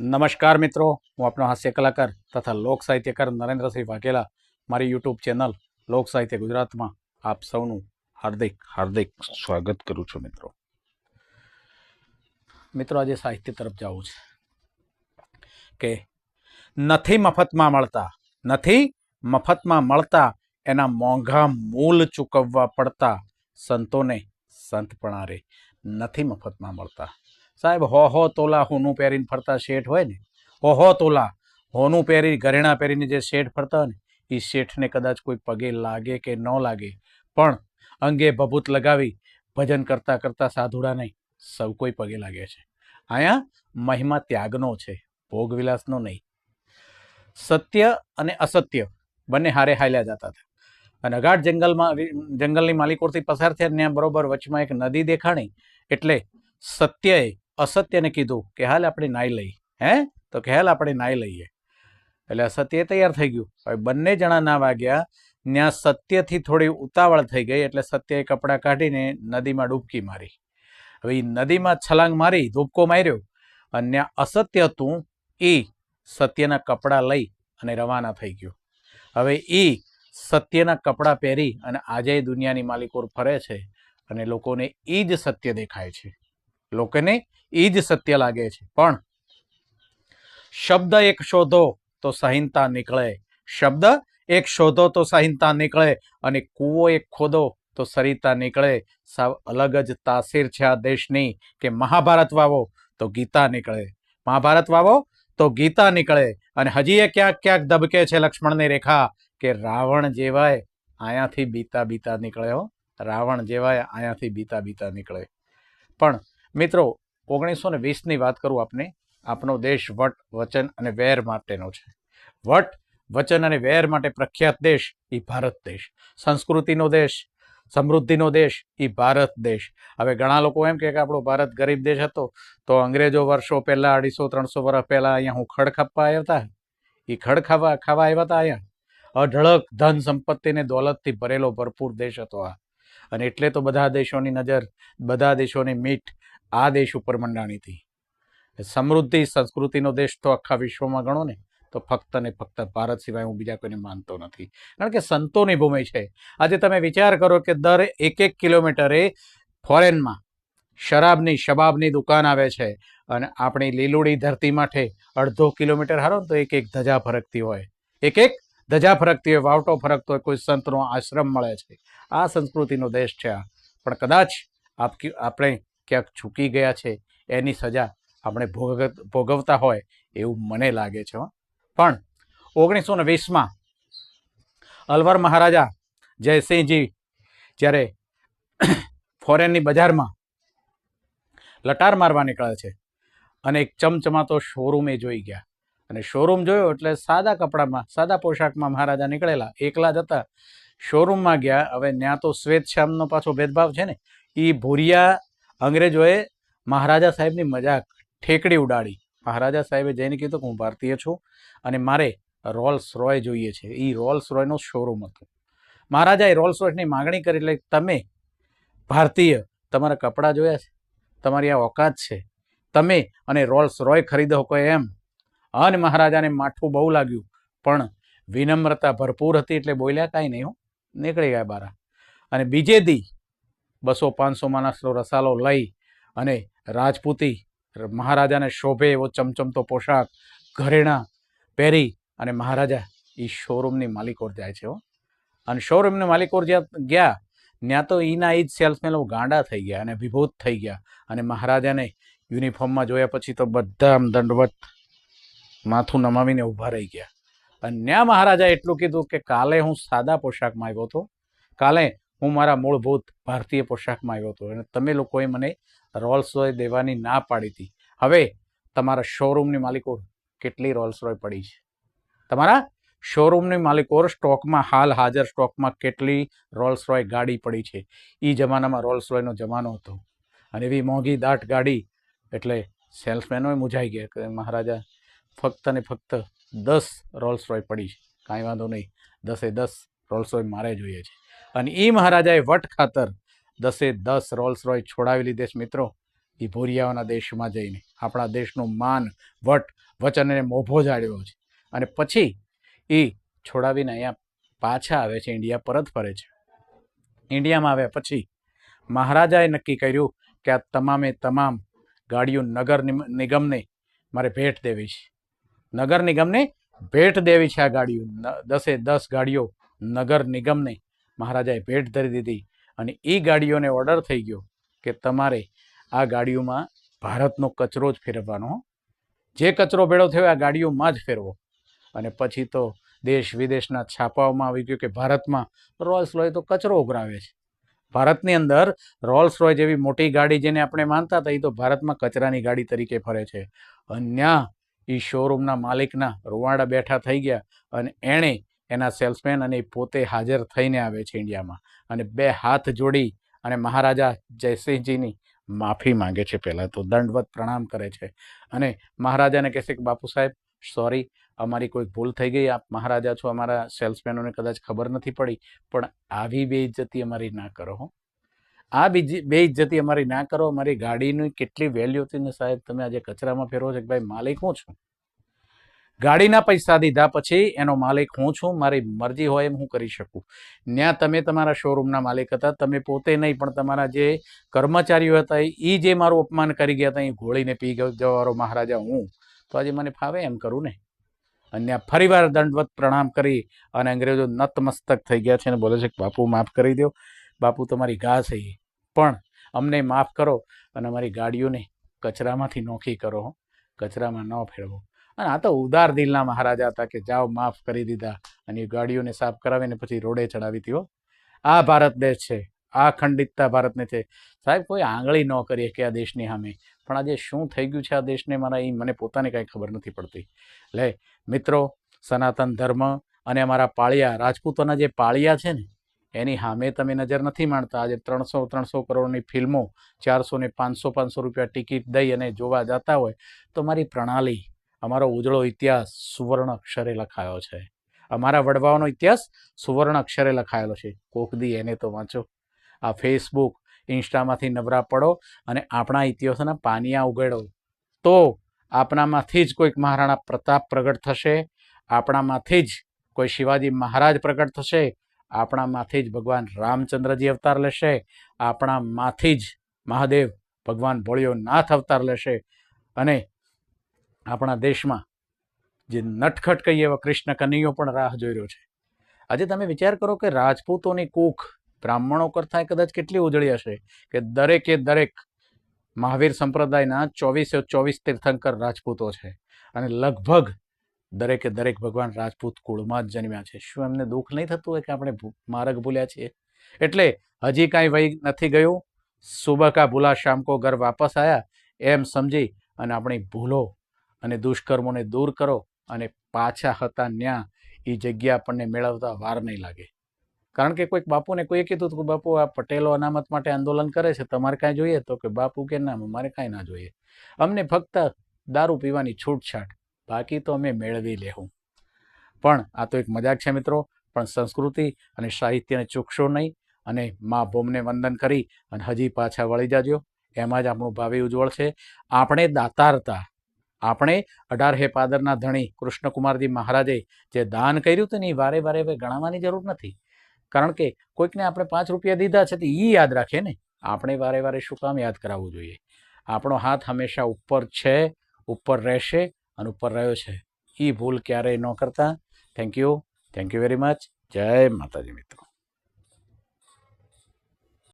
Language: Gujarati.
નમસ્કાર મિત્રો, હું આપનો હાસ્ય કલાકાર તથા લોક સાહિત્યકાર નરેન્દ્રસિંહ વાઘેલા. મારી યુટ્યુબ ચેનલ લોક સાહિત્ય ગુજરાતમાં આપ સૌનું હાર્દિક હાર્દિક સ્વાગત કરું છું મિત્રો. મિત્રો, આજે સાહિત્ય તરફ જવું છે કે નથી મફતમાં મળતા, નથી મફતમાં મળતા એના મોંઘા મૂલ ચૂકવવા પડતા સંતોને સંતપણા રે નથી મફતમાં મળતા. સાહેબ, હો હો, તોલા હોનું પહેરીને ફરતા શેઠ હોય ને? હો હો, તોલા, હોનું પહેરી, ઘરેણા પહેરીને જે શેઠ ફરતા હોય ને, એ શેઠને કદાચ કોઈ પગે લાગે કે ન લાગે. પણ અંગે ભભૂત લગાવી, ભજન કરતા કરતા સાધુડા નહીં, સૌ કોઈ પગે લાગે છે. અહીંયા મહિમા ત્યાગનો છે ભોગવિલાસનો નહીં. સત્ય અને અસત્ય બંને હારે હાલ્યા જતા હતા. અને અગાઢ જંગલમાં, જંગલની માલિકોરથી પસાર થયા ત્યાં બરોબર વચમાં એક નદી દેખાણી, એટલે સત્યએ અસત્યને કીધું કે હાલ આપણે નાઈ લઈ હે? તો કે હાલ આપણે નાઈ લઈએ. એટલે અસત્ય તૈયાર થઈ ગયું. હવે બંને જણા ના વાગ્યા, ત્યાં સત્યથી થોડી ઉતાવળ થઈ ગઈ, એટલે સત્યએ કપડાં કાઢીને નદીમાં ડૂબકી મારી. હવે એ નદીમાં છલાંગ મારી ધૂબકો માર્યો, અને ત્યાં અસત્ય હતું એ સત્યના કપડાં લઈ અને રવાના થઈ ગયું. હવે એ સત્યના કપડાં પહેરી અને આજે દુનિયાની માલિકોર ફરે છે અને લોકોને એ જ સત્ય દેખાય છે. લોકોને એ જ સત્ય લાગે છે. પણ શબ્દ એક શોધો તો સહિનતા નીકળે. શબ્દ એક શોધો તો સહિનતા નીકળે અને કૂવો એક ખોદો તો સરિતા નીકળે. સાવ અલગ જ તાસીર છે આ દેશની કે મહાભારત વાવો તો ગીતા નીકળે. મહાભારત વાવો તો ગીતા નીકળે. અને હજી એ ક્યાંક ક્યાંક દબકે છે લક્ષ્મણની રેખા કે રાવણ જેવાય અહીંયાથી બીતા બીતા નીકળે હો. રાવણ જેવાય અહીંયાથી બીતા બીતા નીકળે. પણ મિત્રો, ઓગણીસો ને વીસની વાત કરું આપને. આપણો દેશ વટ, વચન અને વેર માટેનો છે. વટ, વચન અને વેર માટે પ્રખ્યાત દેશ એ ભારત દેશ. સંસ્કૃતિનો દેશ, સમૃદ્ધિનો દેશ એ ભારત દેશ. હવે ઘણા લોકો એમ કે આપણો ભારત ગરીબ દેશ હતો, તો અંગ્રેજો વર્ષો પહેલાં, અઢીસો, ત્રણસો વર્ષ પહેલાં અહીંયા હું ખડ ખાપવા આવ્યા હતા એ ખડ ખાવા ખાવા આવ્યા હતા અહીંયા. અઢળક ધન સંપત્તિને દોલતથી ભરેલો ભરપૂર દેશ હતો આ. અને એટલે તો બધા દેશોની નજર, બધા દેશોની મીઠ આ દેશ ઉપર મંડાણી સમૃદ્ધિ સંસ્કૃતિનો દેશ તો આખા વિશ્વમાં ગણો ને, તો ફક્ત ને ફક્ત ભારત સિવાય હું બીજા કોઈને માનતો નથી. કારણ કે સંતોની ભૂમિ છે. આજે તમે વિચાર કરો કે દર એક એક કિલોમીટરે ફોરેનમાં શરાબની, શબાબની દુકાન આવે છે અને આપણી લીલુડી ધરતી માટે અડધો કિલોમીટર હારો તો એક એક ધજા ફરકતી હોય. એક એક ધજા ફરકતી હોય, વાવટો ફરકતો હોય, કોઈ સંતનો આશ્રમ મળે છે. આ સંસ્કૃતિનો દેશ છે આ. પણ કદાચ આપ આપણે ક્યાંક ચૂકી ગયા છે, એની સજા આપણે ભોગ ભોગવતા હોય એવું મને લાગે છે. પણ ઓગણીસો ને વીસમાં અલવર મહારાજા જયસિંહજી જ્યારે ફોરેનની બજારમાં લટાર મારવા નીકળે છે અને એક ચમચમાતો શોરૂમ એ જોઈ ગયા. અને શોરૂમ જોયો એટલે સાદા કપડામાં, સાદા પોશાકમાં મહારાજા નીકળેલા, એકલા જતા શોરૂમમાં ગયા, હવે ત્યાં તો શ્વેત શ્યામનો પાછો ભેદભાવ છે ને. એ ભૂરિયા અંગ્રેજોએ મહારાજા સાહેબની મજાક ઠેકડી ઉડાડી. મહારાજા સાહેબે જઈને કીધું કે હું ભારતીય છું અને મારે રોલ્સ રોય જોઈએ છે. એ રોલ્સ રોયનો શોરૂમ હતો. મહારાજાએ રોલ્સ રોયની માગણી કરી એટલે તમે ભારતીય, તમારા કપડાં જોયા છે, તમારી આ ઓકાત છે, તમે અને રોલ્સ રોય ખરીદો કોઈ એમ. અને મહારાજાને માઠું બહુ લાગ્યું. પણ વિનમ્રતા ભરપૂર હતી એટલે બોલ્યા, કાંઈ નહીં હો, નીકળી ગયા બારા. અને બીજે દી બસો પાંચસો માણસનો રસાલો લઈ અને રાજપૂતી મહારાજાને શોભે એવો ચમચમતો પોશાક ઘરેણાં પહેરી અને મહારાજા એ શોરૂમની માલિકોર જાય છે હો. અને શોરૂમની માલિકોર જ્યાં ગયા, ત્યાં તો એના એ જ સેલ્સમેન ગાંડા થઈ ગયા અને વિભૂત થઈ ગયા અને મહારાજાને યુનિફોર્મમાં જોયા પછી તો બધા આમ દંડવત માથું નમાવીને ઊભા રહી ગયા. અને ત્યાં મહારાજા એટલું કીધું કે કાલે હું સાદા પોશાકમાં આવ્યો હતો. કાલે હું મારા મૂળભૂત ભારતીય પોશાકમાં આવ્યો હતો અને તમે લોકોએ મને રોલ્સ રોય દેવાની ના પાડી હતી. હવે તમારા શોરૂમની માલિકો કેટલી રોલ્સ રોય પડી છે? તમારા શોરૂમની માલિકો સ્ટોકમાં હાલ હાજર સ્ટોકમાં કેટલી રોલ્સ રોય ગાડી પડી છે? એ જમાનામાં રોલ્સ રોયનો જમાનો હતો. અને એવી મોંઘી દાટ ગાડી, એટલે સેલ્સમેનોએ મૂંઝાઈ ગયા કે મહારાજા, ફક્ત ને ફક્ત દસ રોલ્સ રોય પડી છે. કાંઈ વાંધો નહીં. દસે દસ રોલ્સ રોય મારે જોઈએ છે. અને એ મહારાજાએ વટ ખાતર દસે દસ રોલ્સ રોય છોડાવી લીધે છે મિત્રો. એ ભોરિયાઓના દેશમાં જઈને. આપણા દેશનું માન, વટ, વચન અને મોભો જાળ્યો છે. અને પછી એ છોડાવીને અહીંયા પાછા આવે છે, ઇન્ડિયા પરત ફરે છે. ઇન્ડિયામાં આવ્યા પછી મહારાજાએ નક્કી કર્યું કે આ તમામે તમામ ગાડીઓ નગર નિગમને મારે ભેટ દેવી છે. નગર નિગમને ભેટ દેવી છે આ ગાડીઓ. દસે દસ ગાડીઓ નગર નિગમને મહારાજાએ ભેટ ધરી દીધી અને એ ગાડીઓને ઓર્ડર થઈ ગયો કે તમારે આ ગાડીઓમાં ભારતનો કચરો જ ફેરવવાનો જે કચરો ભેળો થયો આ ગાડીઓમાં જ ફેરવો. અને પછી તો દેશ વિદેશના છાપાઓમાં આવી ગયું કે ભારતમાં રોલ્સ રોય તો કચરો ઉઘરાવે છે. ભારતની અંદર રોલ્સ રોય જેવી મોટી ગાડી જેને આપણે માનતા હતા, એ તો ભારતમાં કચરાની ગાડી તરીકે ફરે છે. અન્યા એ શોરૂમના માલિકના રૂવાડા બેઠા થઈ ગયા અને એણે એના સેલ્સમેન અને પોતે હાજર થઈને આવે છે ઇન્ડિયામાં. અને બે હાથ જોડી અને મહારાજા જયસિંહજીની માફી માંગે છે પહેલાં તો, દંડવત પ્રણામ કરે છે. અને મહારાજાને કહેશે કે, બાપુ સાહેબ સોરી અમારી કોઈ ભૂલ થઈ ગઈ. આપ મહારાજા છો, અમારા સેલ્સમેનોને કદાચ ખબર નથી પડી, પણ આવી બેઇજ્જતી અમારી ના કરો હો. આ બીજી બેઇજ્જતી અમારી ના કરો. અમારી ગાડીની કેટલી વેલ્યુ હતી ને સાહેબ? તમે આજે કચરામાં ફેરવો છો કે ભાઈ માલિક હું છું? ગાડીના પૈસા દીધા પછી એનો માલિક, હું છું, મારી મરજી હોય એમ હું કરી શકું. ત્યાં તમે તમારા શોરૂમના માલિક હતા, તમે પોતે નહીં, પણ તમારા જે કર્મચારીઓ હતા એ જે મારું અપમાન કરી ગયા હતા એ ઘોળીને પી જવાવાળો મહારાજા, હું. તો આજે મને ફાવે એમ કરું ને? અને ફરીવાર દંડવત પ્રણામ કરી અને અંગ્રેજો નતમસ્તક થઈ ગયા છે અને બોલે છે કે, બાપુ, માફ કરી દો બાપુ, તમારી ઘા છે પણ અમને માફ કરો અને અમારી ગાડીઓને કચરામાંથી નોખી કરો. કચરામાં ન ફેરવો. અને આ તો ઉદાર દિલના મહારાજા હતા કે જાઓ માફ કરી દીધા અને ગાડીઓને સાફ કરાવીને પછી રોડે ચડાવી દીધો આ ભારત દેશ છે. આ ખંડિતતા ભારતને છે. સાહેબ, કોઈ આંગળી ન કરીએ કે આ દેશની સામે. પણ આજે શું થઈ ગયું છે આ દેશને મારા એ મને પોતાને કાંઈ ખબર નથી પડતી. લે, મિત્રો, સનાતન ધર્મ અને અમારા પાળિયા, રાજપૂતોના જે પાળિયા છે ને, એની સામે તમે નજર નથી માણતા. આજે ત્રણસો ત્રણસો કરોડની ફિલ્મો ચારસો ને પાંચસો પાંચસો રૂપિયા ટિકિટ દઈ અને જોવા જતા હોય તો મારી પ્રણાલી અમારો ઉજળો ઇતિહાસ સુવર્ણ અક્ષરે લખાયો છે. અમારા વડવાઓનો ઇતિહાસ સુવર્ણ અક્ષરે લખાયેલો છે. કોક દી એને તો વાંચો. આ ફેસબુક ઇન્સ્ટામાંથી નબરા પડો અને આપણા ઇતિહાસના પાનિયા ઉગાડો. તો આપણામાંથી જ કોઈક મહારાણા પ્રતાપ પ્રગટ થશે. આપણામાંથી જ કોઈ શિવાજી મહારાજ પ્રગટ થશે. આપણામાંથી જ ભગવાન રામચંદ્રજી અવતાર લેશે. આપણામાંથી જ મહાદેવ ભગવાન ભોળિયો નાથ અવતાર લેશે. અને આપણા દેશમાં જે નટખટ કહીએ એવા કૃષ્ણ કનૈયો પણ રાહ જોઈ રહ્યો છે. આજે તમે વિચાર કરો કે રાજપૂતોની કૂખ બ્રાહ્મણો કરતાં કદાચ કેટલી ઉજળી હશે કે દરેકે દરેક મહાવીર સંપ્રદાયના ચોવીસે ચોવીસ તીર્થંકર રાજપૂતો છે અને લગભગ દરેકે દરેક ભગવાન રાજપૂત કુળમાં જ જન્મ્યા છે. શું એમને દુઃખ નહીં થતું હોય કે આપણે માર્ગ ભૂલ્યા છીએ? એટલે હજી કાંઈ વહી નથી ગયું. સુબહ કા ભૂલા શામ કો ઘર વાપસ આયા. એમ સમજી અને આપણી ભૂલો અને દુષ્કર્મોને દૂર કરો અને પાછા હતા ન્યા એ જગ્યા આપણને મેળવતા વાર નહીં લાગે. કારણ કે કોઈક બાપુને કોઈએ કીધું કે, બાપુ, આ પટેલો અનામત માટે આંદોલન કરે છે, તમારે કાંઈ જોઈએ? તો કે, બાપુ કે, ના, મારે કાંઈ ના જોઈએ. અમને ફક્ત દારૂ પીવાની છૂટછાટ, બાકી તો અમે મેળવી લેવું પણ આ તો એક મજાક છે મિત્રો, પણ સંસ્કૃતિ અને સાહિત્યને ચૂકશો નહીં અને મા ભૂમને વંદન કરી અને હજી પાછા વળી જાજો. એમાં જ આપણું ભાવિ ઉજ્જવળ છે. આપણે દાતાર હતા આપણે અઢાર હે પાદરના ધણી કૃષ્ણકુમારજી મહારાજે જે દાન કર્યું હતું ને એ વારે વારે હવે ગણાવવાની જરૂર નથી. કારણ કે કોઈકને આપણે પાંચ રૂપિયા દીધા છે તો એ યાદ રાખે ને. આપણે વારે વારે શું કામ યાદ કરાવવું જોઈએ? આપણો હાથ હંમેશા ઉપર છે, ઉપર રહેશે અને ઉપર રહ્યો છે. એ ભૂલ ક્યારેય ન કરતા. Thank you thank you very much જય માતાજી મિત્રો.